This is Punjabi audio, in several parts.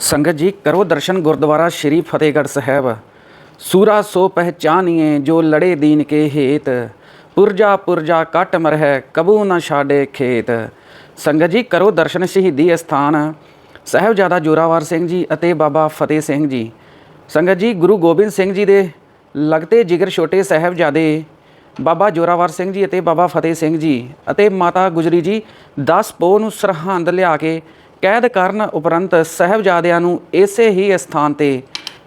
ਸੰਗਤ ਜੀ ਕਰੋ ਦਰਸ਼ਨ ਗੁਰਦੁਆਰਾ ਸ਼੍ਰੀ ਫਤਿਹਗੜ੍ਹ ਸਾਹਿਬ। ਸੂਰਾ ਸੋ ਪਹਿਚਾਨੀਏ ਜੋ ਲੜੇ ਦੀਨ ਕੇ ਹੇਤ। ਪੁਰਜਾ ਪੁਰਜਾ ਕੱਟ ਮਰਹਿ, ਕਬੂ ਨਾ ਛਾੜੇ ਖੇਤ। ਸੰਗਤ ਜੀ ਕਰੋ ਦਰਸ਼ਨ ਸ਼ਹੀਦੀ ਅਸਥਾਨ ਸਾਹਿਬਜ਼ਾਦਾ ਜੋਰਾਵਰ ਸਿੰਘ ਜੀ ਅਤੇ ਬਾਬਾ ਫਤਿਹ ਸਿੰਘ ਜੀ। ਸੰਗਤ ਜੀ ਗੁਰੂ ਗੋਬਿੰਦ ਸਿੰਘ ਜੀ ਦੇ ਲਗਤੇ ਜਿਗਰ ਛੋਟੇ ਸਾਹਿਬਜ਼ਾਦੇ, ਬਾਬਾ ਜੋਰਾਵਰ ਸਿੰਘ ਜੀ ਅਤੇ ਬਾਬਾ ਫਤਿਹ ਸਿੰਘ ਜੀ ਅਤੇ ਮਾਤਾ ਗੁਜਰੀ ਜੀ 10 ਪੋਹ ਨੂੰ ਸਰਹੰਦ ਲਿਆ ਕੇ ਕੈਦ ਕਰਨ ਉਪਰੰਤ ਸਾਹਿਬਜ਼ਾਦਿਆਂ ਨੂੰ ਇਸੇ ਹੀ ਸਥਾਨ ਤੇ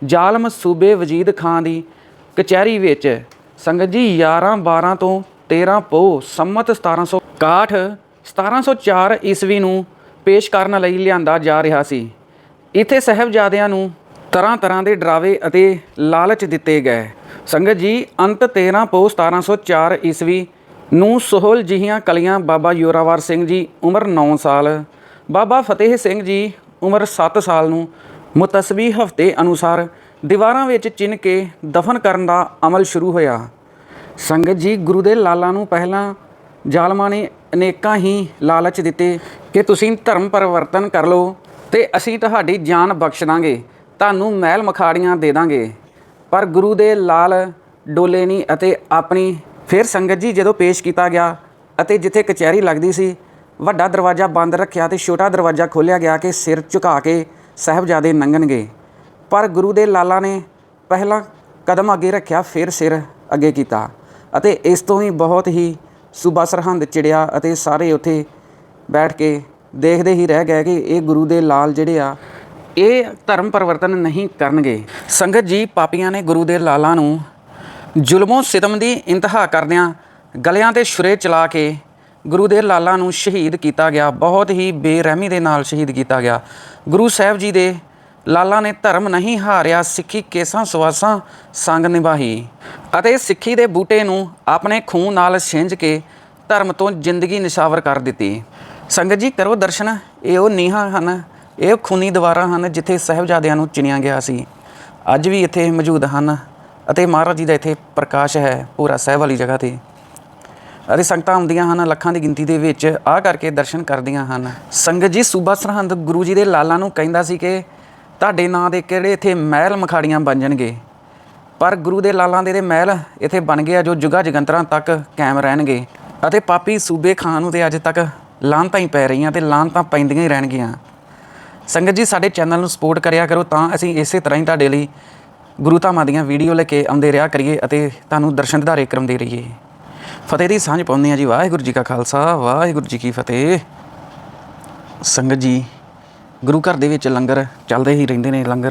ਜ਼ਾਲਮ ਸੂਬੇ ਵਜੀਦ ਖਾਨ ਦੀ ਕਚਹਿਰੀ ਵਿੱਚ ਸੰਗਤ ਜੀ 11 12 ਤੋਂ 13 ਪੋਹ ਸੰਮਤ 1761 1704 ਈਸਵੀ ਨੂੰ ਪੇਸ਼ ਕਰਨ ਲਈ ਲਿਆਂਦਾ ਜਾ ਰਿਹਾ ਸੀ। ਇੱਥੇ ਸਾਹਿਬਜ਼ਾਦਿਆਂ ਨੂੰ ਤਰ੍ਹਾਂ ਤਰ੍ਹਾਂ ਦੇ ਡਰਾਵੇ ਅਤੇ ਲਾਲਚ ਦਿੱਤੇ ਗਏ। ਸੰਗਤ ਜੀ ਅੰਤ 13 ਪੋਹ 1704 ਈਸਵੀ ਨੂੰ ਸੋਹਲ ਜਿਹੀਆਂ ਕਲੀਆਂ ਬਾਬਾ ਯੋਰਾਵਰ ਸਿੰਘ ਜੀ ਉਮਰ 9 ਸਾਲ ਬਾਬਾ ਫਤਿਹ ਸਿੰਘ ਜੀ ਉਮਰ 7 ਸਾਲ ਨੂੰ ਮੁਤਸਬੀ ਹਫ਼ਤੇ ਅਨੁਸਾਰ ਦੀਵਾਰਾਂ ਵਿੱਚ ਚਿਣ ਕੇ ਦਫਨ ਕਰਨ ਦਾ ਅਮਲ ਸ਼ੁਰੂ ਹੋਇਆ। ਸੰਗਤ ਜੀ, ਗੁਰੂ ਦੇ ਲਾਲਾਂ ਨੂੰ ਪਹਿਲਾਂ ਜ਼ਾਲਮਾਂ ਨੇ ਅਨੇਕਾਂ ਹੀ ਲਾਲਚ ਦਿੱਤੇ ਕਿ ਤੁਸੀਂ ਧਰਮ ਪਰਿਵਰਤਨ ਕਰ ਲਓ ਤੇ ਅਸੀਂ ਤੁਹਾਡੀ ਜਾਨ ਬਖਸ਼ ਦਾਂਗੇ, ਤੁਹਾਨੂੰ ਮਹਿਲ ਮਖਾੜੀਆਂ ਦੇ ਦਾਂਗੇ। ਪਰ ਗੁਰੂ ਦੇ ਲਾਲ ਡੋਲੇ ਨਹੀਂ ਅਤੇ ਆਪਣੀ, ਫਿਰ ਸੰਗਤ ਜੀ ਜਦੋਂ ਪੇਸ਼ ਕੀਤਾ ਗਿਆ ਅਤੇ ਜਿੱਥੇ ਕਚਹਿਰੀ ਲੱਗਦੀ ਸੀ ਵੱਡਾ ਦਰਵਾਜ਼ਾ ਬੰਦ ਰੱਖਿਆ ਤੇ ਛੋਟਾ ਦਰਵਾਜ਼ਾ ਖੋਲ੍ਹਿਆ ਗਿਆ ਕਿ ਸਿਰ ਝੁਕਾ ਕੇ ਸਾਹਿਬਜ਼ਾਦੇ ਲੰਘਣਗੇ ਪਰ ਗੁਰੂ ਦੇ ਲਾਲਾ ਨੇ ਪਹਿਲਾਂ ਕਦਮ ਅੱਗੇ ਰੱਖਿਆ, ਫਿਰ ਸਿਰ ਅੱਗੇ ਕੀਤਾ ਅਤੇ ਇਸ ਤੋਂ ਹੀ ਬਹੁਤ ਹੀ ਸੂਬਾ ਸਰਹੰਦ ਚਿੜਿਆ ਅਤੇ ਸਾਰੇ ਉੱਥੇ ਬੈਠ ਕੇ ਦੇਖਦੇ ਹੀ ਰਹਿ ਗਏ ਕਿ ਇਹ ਗੁਰੂ ਦੇ ਲਾਲ ਜਿਹੜੇ ਆ, ਇਹ ਧਰਮ ਪਰਿਵਰਤਨ ਨਹੀਂ ਕਰਨਗੇ। ਸੰਗਤ ਜੀ, ਪਾਪੀਆਂ ਨੇ ਗੁਰੂ ਦੇ ਲਾਲਾਂ ਨੂੰ ਜ਼ੁਲਮੋਂ ਸਿਤਮ ਦੀ ਇੰਤਹਾ ਕਰਦਿਆਂ ਗਲਿਆਂ ਤੇ ਛੁਰੇ ਚਲਾ ਕੇ ਗੁਰੂ ਦੇ ਲਾਲਾਂ ਨੂੰ ਸ਼ਹੀਦ ਕੀਤਾ ਗਿਆ। ਬਹੁਤ ਹੀ ਬੇਰਹਿਮੀ ਦੇ ਨਾਲ ਸ਼ਹੀਦ ਕੀਤਾ ਗਿਆ। ਗੁਰੂ ਸਾਹਿਬ ਜੀ ਦੇ ਲਾਲਾਂ ਨੇ ਧਰਮ ਨਹੀਂ ਹਾਰਿਆ, ਸਿੱਖੀ ਕੇਸਾਂ ਸਵਾਸਾਂ ਸੰਗ ਨਿਭਾਹੀ ਅਤੇ ਸਿੱਖੀ ਦੇ ਬੂਟੇ ਨੂੰ ਆਪਣੇ ਖੂਨ ਨਾਲ ਛਿੰਝ ਕੇ ਧਰਮ ਤੋਂ ਜ਼ਿੰਦਗੀ ਨਿਸ਼ਾਵਰ ਕਰ ਦਿੱਤੀ। ਸੰਗਤ ਜੀ, ਕਰੋ ਦਰਸ਼ਨ। ਇਹ ਉਹ ਨੀਹਾਂ ਹਨ, ਇਹ ਖੂਨੀ ਦੀਵਾਰਾਂ ਹਨ ਜਿੱਥੇ ਸਾਹਿਬਜ਼ਾਦਿਆਂ ਨੂੰ ਚਿਣਿਆ ਗਿਆ ਸੀ। ਅੱਜ ਵੀ ਇੱਥੇ ਮੌਜੂਦ ਹਨ ਅਤੇ ਮਹਾਰਾਜ ਜੀ ਦਾ ਇੱਥੇ ਪ੍ਰਕਾਸ਼ ਹੈ, ਪੂਰਾ ਸਾਹਿਬ ਵਾਲੀ ਜਗ੍ਹਾ ਤੇ। ਅਤੇ ਸੰਗਤਾਂ ਆਉਂਦੀਆਂ ਹਨ ਲੱਖਾਂ ਦੀ ਗਿਣਤੀ ਦੇ ਵਿੱਚ ਆ ਕਰਕੇ ਦਰਸ਼ਨ ਕਰਦੀਆਂ ਹਨ। ਸੰਗਤ ਜੀ ਸੂਬਾ ਸਰਹੰਦ ਗੁਰੂ ਜੀ ਦੇ ਲਾਲਾਂ ਨੂੰ ਕਹਿੰਦਾ ਸੀ ਕਿ ਤੁਹਾਡੇ ਨਾਂ ਦੇ ਕਿਹੜੇ ਇੱਥੇ ਮਹਿਲ ਮਖਾੜੀਆਂ ਬਣ ਜਾਣਗੇ। ਪਰ ਗੁਰੂ ਦੇ ਲਾਲਾਂ ਦੇ ਦੇ ਮਹਿਲ ਇੱਥੇ ਬਣ ਗਏ ਆ ਜੋ ਜੁਗਾ ਜਗੰਤਰਾਂ ਤੱਕ ਕਾਇਮ ਰਹਿਣਗੇ ਅਤੇ ਪਾਪੀ ਸੂਬੇ ਖਾਨ ਨੂੰ ਤੇ ਅੱਜ ਤੱਕ ਲਾਂਤਾਂ ਹੀ ਪੈ ਰਹੀਆਂ ਤੇ ਲਾਂਤਾਂ ਪੈਂਦੀਆਂ ਹੀ ਰਹਿਣਗੀਆਂ। ਸੰਗਤ ਜੀ, ਸਾਡੇ ਚੈਨਲ ਨੂੰ ਸਪੋਰਟ ਕਰਿਆ ਕਰੋ ਤਾਂ ਅਸੀਂ ਇਸੇ ਤਰ੍ਹਾਂ ਹੀ ਤੁਹਾਡੇ ਲਈ ਗੁਰੂ ਧਾਮਾਂ ਦੀਆਂ ਵੀਡੀਓ ਲੈ ਕੇ ਆਉਂਦੇ ਰਿਹਾ ਕਰੀਏ ਅਤੇ ਤੁਹਾਨੂੰ ਦਰਸ਼ਨ ਦਿਦਾਰੇ ਦੇ ਰਹੀਏ। ਫਤਿਹ ਦੀ ਸਾਂਝ ਪਾਉਂਦੇ ਆ ਜੀ। ਵਾਹਿਗੁਰੂ ਜੀ ਕਾ ਖਾਲਸਾ, ਵਾਹਿਗੁਰੂ ਜੀ ਕੀ ਫਤਿਹ। ਸੰਗਤ ਜੀ, ਗੁਰੂ ਘਰ ਦੇ ਵਿੱਚ ਲੰਗਰ ਚੱਲਦੇ ਹੀ ਰਹਿੰਦੇ ਨੇ, ਲੰਗਰ